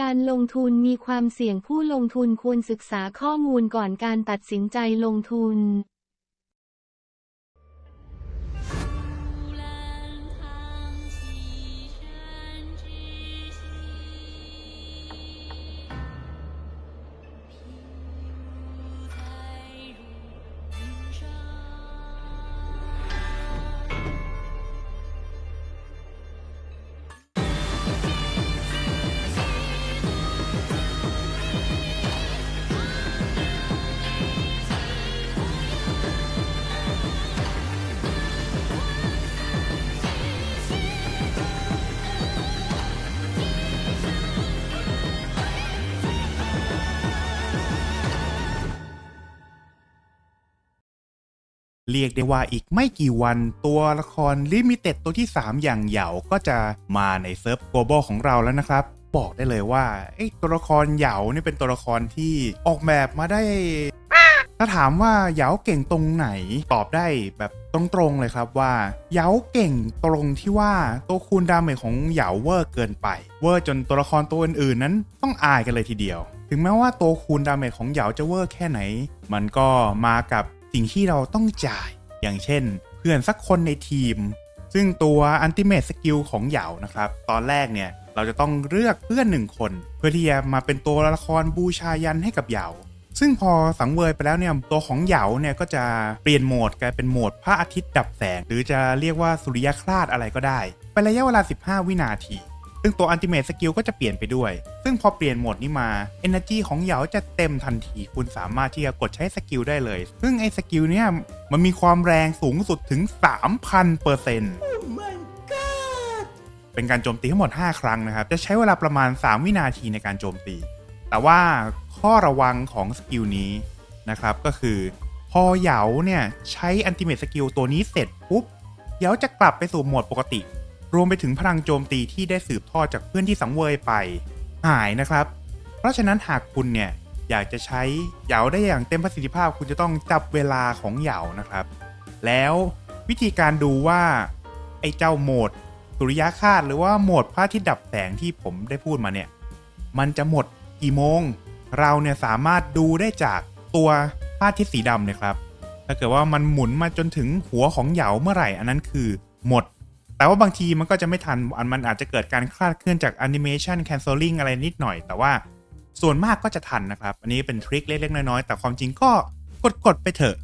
การลงทุนมีความเสี่ยงผู้ลงทุนควรศึกษาข้อมูลก่อนการตัดสินใจลงทุน เรียกได้ว่าอีกไม่กี่วันตัวละครลิมิเต็ดตัวที่ 3 อย่างเหยาก็จะมาในเซิร์ฟ global ของเราแล้วนะครับ บอกได้เลยว่าไอ้ตัวละครเหยานี่เป็นตัวละครที่ออกแบบมาได้ ถ้าถามว่าเหยาเก่งตรงไหนตอบได้แบบตรงๆเลยครับว่าเหยาเก่งตรงที่ว่าตัวคูณดาเมจของเหยาเวอร์เกินไป เวอร์จนตัวละครตัวอื่นๆนั้นต้องอายกันเลยทีเดียว ถึงแม้ว่าตัวคูณดาเมจของเหยาจะเวอร์แค่ไหน มันก็มากับ สิ่งที่เราต้องจ่าย อย่างเช่น เพื่อนสักคนในทีม ซึ่งตัวอันติเม e สกิลของเหยานะครับ ตอนแรกเนี่ยเราจะต้องเลือกเพื่อนหนึ่งคน เพื่อที่จะมาเป็นตัวละครบูชายันให้กับเหยาซึ่งพอสังเวยไปแล้วเนี่ยตัวของเหยาเนี่ยก็จะเปลี่ยนโหมดกลายเป็นโหมดพระอาทิตย์ดับแสง หรือจะเรียกว่าสุริยคราสอะไรก็ได้ เป็นระยะเวลา 15 วินาที ซึ่งตัวอันติเม e สกิลก็จะเปลี่ยนไปด้วย ซึ่งพอเปลี่ยนโหมดนี้มา Energy ของเหยาจะเต็มทันที คุณสามารถที่จะกดใช้สกิลได้เลย ซึ่งไอ้สกิลเนี่ยมันมีความแรงสูงสุดถึง 3,000เปอร์เซ็นต์เป็นการโจมตีทั้งหมด 5 ครั้งนะครับ จะใช้เวลาประมาณ 3 วินาทีในการโจมตี แต่ว่าข้อระวังของสกิลนี้นะครับก็คือ พอเหยาเนี่ยใช้อันติเม e สกิลตัวนี้เสร็จปุ๊บเหยาจะกลับไปสู่โหมดปกติ รวมไปถึงพลังโจมตีที่ได้สืบทอดจากเพื่อนที่สังเวยไป หายนะครับ เพราะฉะนั้นหากคุณเนี่ยอยากจะใช้เหยาได้อย่างเต็มประสิทธิภาพคุณจะต้องจับเวลาของเหยานะครับ แล้ววิธีการดูว่าไอ้เจ้าโหมดสุริยะคาสหรือว่าโหมดพระอาทิตย์ดับแสงที่ผมได้พูดมาเนี่ยมันจะหมดกี่โมง เราเนี่ยสามารถดูได้จากตัวพระอาทิตย์สีดำเนี่ยครับถ้าเกิดว่ามันหมุนมาจนถึงหัวของเหยาเมื่อไหร่ อันนั้นคือหมด แต่ว่าบางทีมันก็จะไม่ทันอันมันอาจจะเกิดการคลาดเคลื่อนจากแอนิเมชันแคนเซลลิงอะไรนิดหน่อย แต่ว่าส่วนมากก็จะทันนะครับ อันนี้เป็นทริคเล็กๆน้อยๆแต่ความจริงก็กดๆไปเถอะ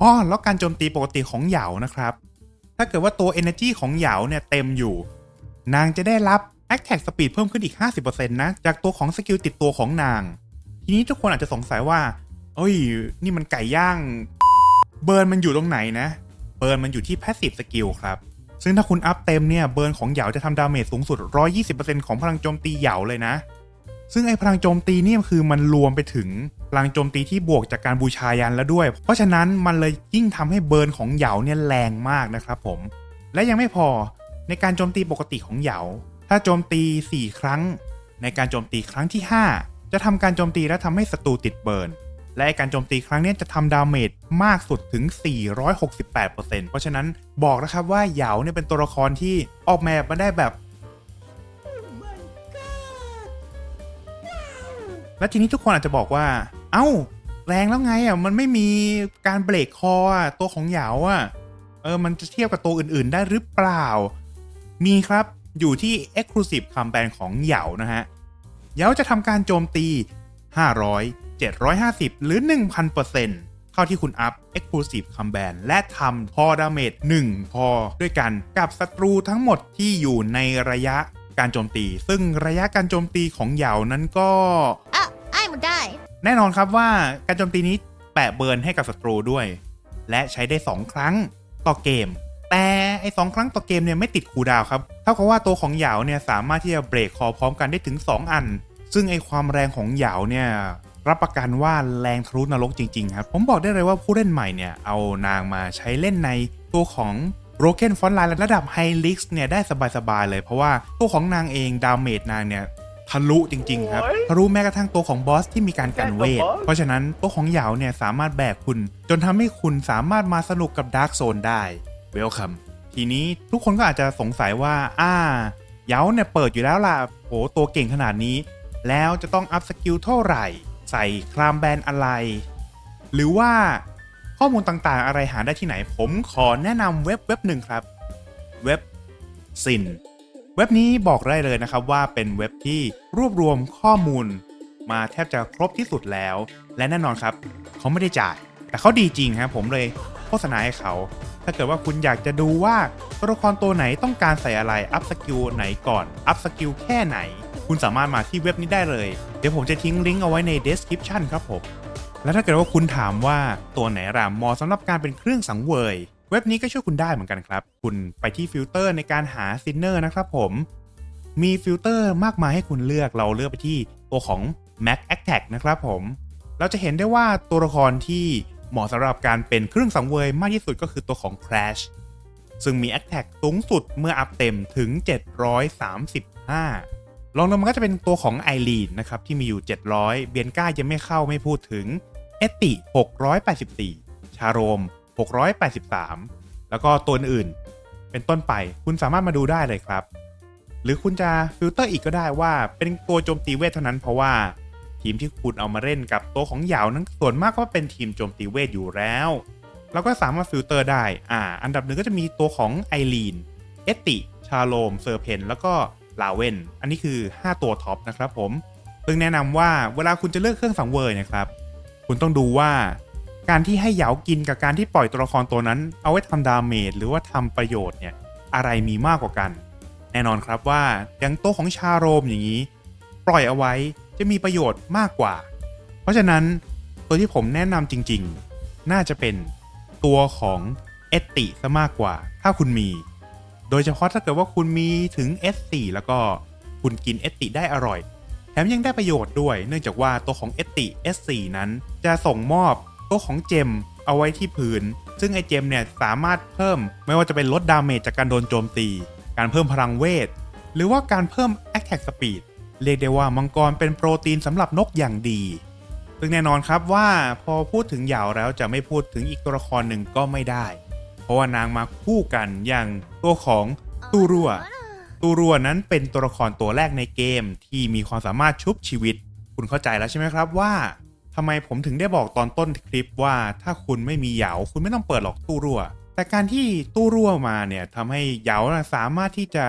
อ๋อแล้วการโจมตีปกติของเหยานะครับ ถ้าเกิดว่าตัว Energy ของเหยาเนี่ยเต็มอยู่ นางจะได้รับ Attack Speed เพิ่มขึ้นอีก 50%นะ จากตัวของสกิลติดตัวของนาง ทีนี้ทุกคนอาจจะสงสัยว่า เอ้ย นี่มันไก่ย่าง เบิร์นมันอยู่ตรงไหนนะ เบิร์นมันอยู่ที่ Passive Skill ครับ ซึ่งถ้าคุณอัพเต็มเนี่ยเบิร์นของเหยาจะทำดาเมจสูงสุด 120%ของพลังโจมตีเหยาเลยนะ ซึ่งไอพลังโจมตีเนี่ยคือมันรวมไปถึงพลังโจมตีที่บวกจากการบูชายันแล้วด้วย เพราะฉะนั้นมันเลยยิ่งทำให้เบิร์นของเหยาเนี่ยแรงมากนะครับผม และยังไม่พอในการโจมตีปกติของเหยา ถ้าโจมตี 4 ครั้ง ในการโจมตีครั้งที่ 5 จะทำการโจมตีและทำให้ศัตรูติดเบิร์น และการโจมตีครั้งนี้จะทำดาเมจมากสุดถึง 468%เพราะฉะนั้นบอกนะครับว่าเหยาเนี่ยเป็นตัวละครที่ออกแบบมาได้แบบแล้วทีนี้ทุกคนอาจจะบอกว่า เอ้า แรงแล้วไงอะ มันไม่มีการเบรกคออะ ตัวของเหยาอะ เออ มันจะเทียบกับตัวอื่นๆ ได้หรือเปล่า มีครับ อยู่ที่ Exclusive c o m b a n ของเหยานะฮะ เหยาจะทำการโจมตี 500 750 หรือ 1,000%เซ็นต์เข้าที่คุณอัพ Exclusive c o m b a n และทำพอดาเมจ1พอด้วยกันกับศัตรูทั้งหมดที่อยู่ในระยะการโจมตี ซึ่งระยะการโจมตีของเหยานั้นก็อะไอ้หมดได้ แน่นอนครับว่าการโจมตีนี้แปะเบิร์นให้กับศัตรูด้วย และใช้ได้ 2 ครั้งต่อเกม แต่ไอ้สครั้งต่อเกมเนี่ยไม่ติดคูดาวครับ เท่ากับว่าตัวของเหยาเนี่ยสามารถที่จะเบรกคอพร้อมกันได้ถึง 2 อัน ซึ่งไอ้ความแรงของเหยาเนี่ย รับประกันว่าแรงทะลุนรกจริงๆครับ ผมบอกได้เลยว่าผู้เล่นใหม่เนี่ยเอานางมาใช้เล่นในตัวของ Broken Front Line ระดับ High l e a g เนี่ยได้สบายๆเลยเพราะว่าตัวของนางเองดาเมจนางเนี่ยทะลุจริงๆครับทะลุแม้กระทั่งตัวของบอสที่มีการกันเวท เพราะฉะนั้นตัวของเหยาเนี่ยสามารถแบกคุณ จนทำให้คุณสามารถมาสนุกกับดาร์กโซนได้เวลคัมทีนี้ทุกคนก็อาจจะสงสัยว่า อ่าเหยาเนี่ยเปิดอยู่แล้วล่ะโหตัวเก่งขนาดนี้ แล้วจะต้องอัพสกิลเท่าไหร่ ใส่คลามแบนอะไร หรือว่าข้อมูลต่างๆ อะไรหาได้ที่ไหน ผมขอแนะนำเว็บเว็บหนึ่งครับ เว็บซินเว็บนี้บอกได้เลยนะครับว่าเป็นเว็บที่รวบรวมข้อมูล มาแทบจะครบที่สุดแล้ว และแน่นอนครับเขาไม่ได้จ่าย แต่เขาดีจริงครับผมเลยโฆษณาให้เขา ถ้าเกิดว่าคุณอยากจะดูว่าตัวละครตัวไหนต้องการใส่อะไรอัพสกิลไหนก่อนอัพสกิลแค่ไหน คุณสามารถมาที่เว็บนี้ได้เลย เดี๋ยวผมจะทิ้งลิงก์เอาไว้ใน description ครับผม แล้วถ้าเกิดว่าคุณถามว่าตัวไหนล่ะเหมาะสำหรับการเป็นเครื่องสังเวย เว็บนี้ก็ช่วยคุณได้เหมือนกันครับ คุณไปที่ฟิลเตอร์ในการหาซินเนอร์นะครับผมมีฟิลเตอร์มากมายให้คุณเลือกเราเลือกไปที่ตัวของ Mac Attack นะครับผม เราจะเห็นได้ว่าตัวละครที่เหมาะสำหรับการเป็นเครื่องสังเวยมากที่สุดก็คือตัวของ Crash ซึ่งมี Attack สูงสุดเมื่ออัพเต็มถึง 735 ลองลงมาก็จะเป็นตัวของไอรีนนะครับที่มีอยู่ 700 เบียนก้ายังไม่เข้าไม่พูดถึง เอติ 684 ชาโรม 683 แล้วก็ตัวอื่นเป็นต้นไปคุณสามารถมาดูได้เลยครับ หรือคุณจะฟิลเตอร์อีกก็ได้ว่าเป็นตัวโจมตีเวทเท่านั้นเพราะว่าทีมที่คุณเอามาเล่นกับตัวของเหยาวนั้นส่วนมากก็เป็นทีมโจมตีเวทอยู่แล้วเราก็สามารถฟิลเตอร์ได้ อ่า อันดับหนึ่งก็จะมีตัวของไอรีน เอติ ชาโลม เซอร์เพน แล้วก็ ลาเวนอันนี้คือ 5 ตัวท็อปนะครับผมซึ่งแนะนำว่าเวลาคุณจะเลือกเครื่องสังเวยนะครับ คุณต้องดูว่า การที่ให้เหยากินกับการที่ปล่อยตัวละครตัวนั้น เอาไว้ทำดาเมจหรือว่าทำประโยชน์เนี่ยอะไรมีมากกว่ากัน แน่นอนครับว่าอย่างโตัวของชาโรมอย่างนี้ ปล่อยเอาไว้จะมีประโยชน์มากกว่า เพราะฉะนั้นตัวที่ผมแนะนำจริง ๆ น่าจะเป็นตัวของเอติซะมากกว่า ถ้าคุณมี โดยเฉพาะถ้าเกิดว่าคุณมีถึง S4 แล้วก็คุณกินเอติได้อร่อย แถมยังได้ประโยชน์ด้วย เนื่องจากว่าตัวของเอติ S4 นั้น จะส่งมอบตัวของเจมเอาไว้ที่พื้น ซึ่งไอเจมเนี่ยสามารถเพิ่มไม่ว่าจะเป็นลดดาเมจจากการโดนโจมตี การเพิ่มพลังเวท หรือว่าการเพิ่ม Attack Speed เรียกได้ว่ามังกรเป็นโปรตีนสำหรับนกอย่างดี ซึ่งแน่นอนครับว่าพอพูดถึงเหยาวแล้วจะไม่พูดถึงอีกตัวละครหนึ่งก็ไม่ได้ ราะว่านางมาคู่กันอย่างตัวของตูรัวตูรัวนั้นเป็นตัวละครตัวแรกในเกมที่มีความสามารถชุบชีวิต คุณเข้าใจแล้วใช่ไหมครับว่าทำไมผมถึงได้บอกตอนต้นคลิปว่าถ้าคุณไม่มีเหยาคุณไม่ต้องเปิดหรอกตู้รั่ว แต่การที่ตู้รั่วมาเนี่ยทำให้เหยาน่ะสามารถที่จะ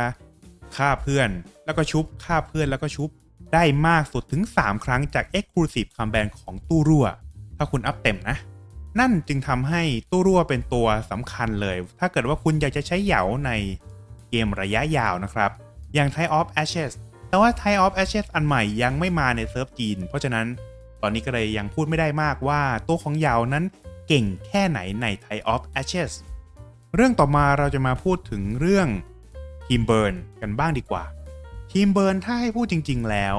ฆ่าเพื่อน แล้วก็ชุบฆ่าเพื่อนแล้วก็ชุบได้มากสุดถึง 3 ครั้งจาก Exclusive c o m b a n ของตู้รั่ว ถ้าคุณอัพเต็มนะ นั่นจึงทำให้ตู้รั่วเป็นตัวสำคัญเลย ถ้าเกิดว่าคุณอยากจะใช้เหยาในเกมระยะยาวนะครับ อย่าง Tie of Ashes แต่ว่า Tie of Ashes อันใหม่ยังไม่มาในเซิร์ฟจีน เพราะฉะนั้นตอนนี้ก็เลยยังพูดไม่ได้มากว่าตัวของเหยานั้นเก่งแค่ไหนใน Tie of Ashes เรื่องต่อมาเราจะมาพูดถึงเรื่องทีมเบิร์นกันบ้างดีกว่า ทีมเบิร์นถ้าให้พูดจริง ๆ แล้ว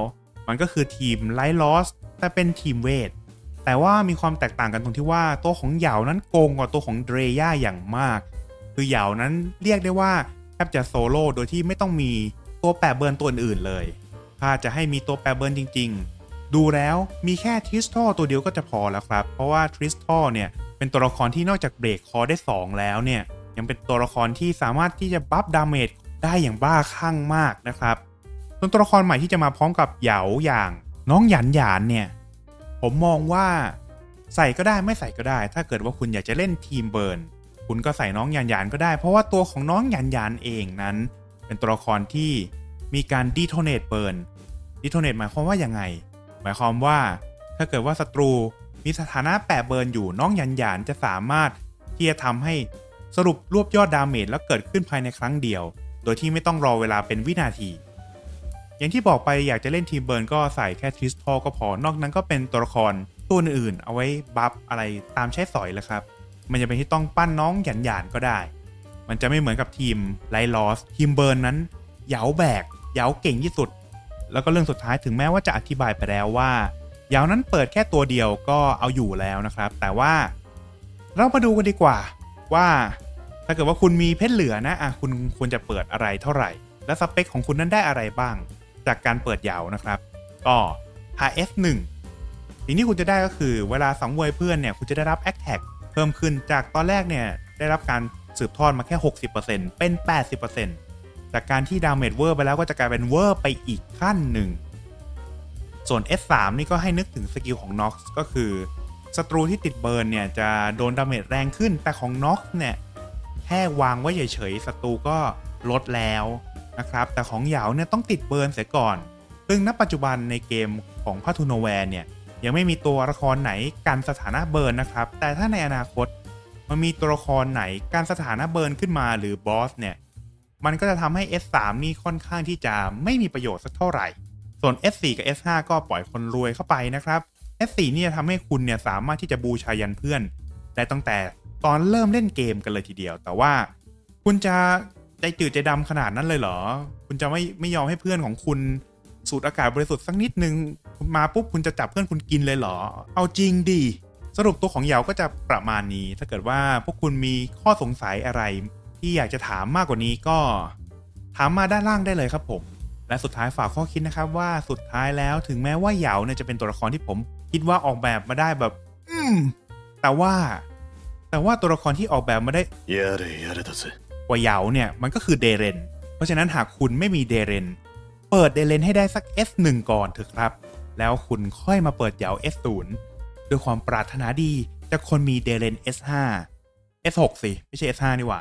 มันก็คือทีมไลท์ลอสแต่เป็นทีมเวท แต่ว่ามีความแตกต่างกันตรงที่ว่าตัวของเหยานั้นโกงกว่าตัวของเดรย่าอย่างมาก คือเหยานั้นเรียกได้ว่าแทบจะโซโล่โดยที่ไม่ต้องมีตัวแปรเบิร์นตัวอื่นเลย ถ้าจะให้มีตัวแปรเบิร์นจริง ๆ ดูแล้วมีแค่ทริสทอตัวเดียวก็จะพอแล้วครับ เพราะว่าทริสทอเนี่ยเป็นตัวละครที่นอกจากเบรกคอได้ 2 แล้วเนี่ยยังเป็นตัวละครที่สามารถที่จะบัฟดาเมจได้อย่างบ้าคลั่งมากนะครับส่วนตัวละครใหม่ที่จะมาพร้อมกับเหยาอย่างน้องหยันหยานเนี่ย ผมมองว่าใส่ก็ได้ไม่ใส่ก็ได้ ถ้าเกิดว่าคุณอยากจะเล่นทีมเบิร์นคุณก็ใส่น้องหยันหยานก็ได้ เพราะว่าตัวของน้องหยันหยานเองนั้น เป็นตัวละครที่มีการดีโทเนตเบิร์นดีโทเนตหมายความว่ายังไง หมายความว่าถ้าเกิดว่าศัตรูมีสถานะแปะเบิร์นอยู่น้องหยันหยานจะสามารถที่จะทำให้สรุปรวบยอดดาเมจแล้วเกิดขึ้นภายในครั้งเดียว โดยที่ไม่ต้องรอเวลาเป็นวินาที อย่างที่บอกไปอยากจะเล่นทีมเบิร์นก็ใส่แค่ทริสทอก็พอนอกนั้นก็เป็นตัวละครตัวอื่นๆเอาไว้บัฟอะไรตามใช้สอยเลยครับ มันจะเป็นที่ต้องปั้นน้องหยันหยานก็ได้ มันจะไม่เหมือนกับทีมไลลอสทีมเบิร์นนั้นเหยาแบกเหยาเก่งที่สุด แล้วก็เรื่องสุดท้ายถึงแม้ว่าจะอธิบายไปแล้วว่าเหยานั้นเปิดแค่ตัวเดียวก็เอาอยู่แล้วนะครับ แต่ว่าเรามาดูกันดีกว่าว่าถ้าเกิดว่าคุณมีเพชรเหลือนะอะคุณควรจะเปิดอะไรเท่าไหร่ และสเปคของคุณนั้นได้อะไรบ้าง จากการเปิดเหยาวนะครับ ก็ HS1 สิ่งที่คุณจะได้ก็คือเวลาสังเวยเพื่อนเนี่ยคุณจะได้รับ a t t a c k เพิ่มขึ้นจากตอนแรกเนี่ยได้รับการสืบทอดมาแค่ 60%เป็น 80%จากการที่ดาเมจเวอร์ไปแล้วก็จะกลายเป็นเวอร์ไปอีกขั้นหนึ่ง ส่วน S3 นี่ก็ให้นึกถึงสกิลของ Nox ก็คือศัตรูที่ติดเบิร์นเนี่ยจะโดนดาเมจแรงขึ้นแต่ของ Nox เนี่ยแค่วางไว้เฉยๆศัตรูก็ลดแล้ว นะครับ แต่ของเหยาเนี่ยต้องติดเบิร์นเสียก่อน ซึ่งณปัจจุบันในเกมของพาทูโนแวร์เนี่ยยังไม่มีตัวละครไหนกันสถานะเบิร์นนะครับ แต่ถ้าในอนาคตมันมีตัวละครไหนการสถานะเบิร์นขึ้นมาหรือบอสเนี่ยมันก็จะทำให้ S3 นี่ค่อนข้างที่จะไม่มีประโยชน์สักเท่าไหร่ ส่วน S4 กับ S5 ก็ปล่อยคนรวยเข้าไปนะครับ S4 เนี่ยทำให้คุณเนี่ยสามารถที่จะบูชายันเพื่อนได้ตั้งแต่ตอนเริ่มเล่นเกมกันเลยทีเดียว แต่ว่าคุณจะ ใจจืดใจดำขนาดนั้นเลยเหรอ คุณจะไม่ไม่ยอมให้เพื่อนของคุณสูดอากาศบริสุทธิ์สักนิดนึงมาปุ๊บคุณจะจับเพื่อนคุณกินเลยเหรอ เอาจริงดิสรุปตัวของเหยาก็จะประมาณนี้ ถ้าเกิดว่าพวกคุณมีข้อสงสัยอะไร ที่อยากจะถามมากกว่านี้ก็ ถามมาด้านล่างได้เลยครับผม และสุดท้ายฝากข้อคิดนะครับว่าสุดท้ายแล้วถึงแม้ว่าเหยาเนี่ยจะเป็นตัวละครที่ผม คิดว่าออกแบบมาได้แบบ อืมแต่ว่า แต่ว่าตัวละครที่ออกแบบมาได้ กว่าเยาเนี่ยมันก็คือเดเรน เพราะฉะนั้นหากคุณไม่มีเดเรน เปิดเดเรนให้ได้สัก S1 ก่อนเถอะครับ แล้วคุณค่อยมาเปิดเหยา S0 ด้วยความปรารถนาดีจากคนมีเดเรน S5 S6 สิ ไม่ใช่ S5 นี่หว่า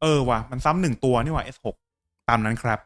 เออว่ะมันซ้ำหนึ่งตัวนี่หว่า S6 ตามนั้นครับ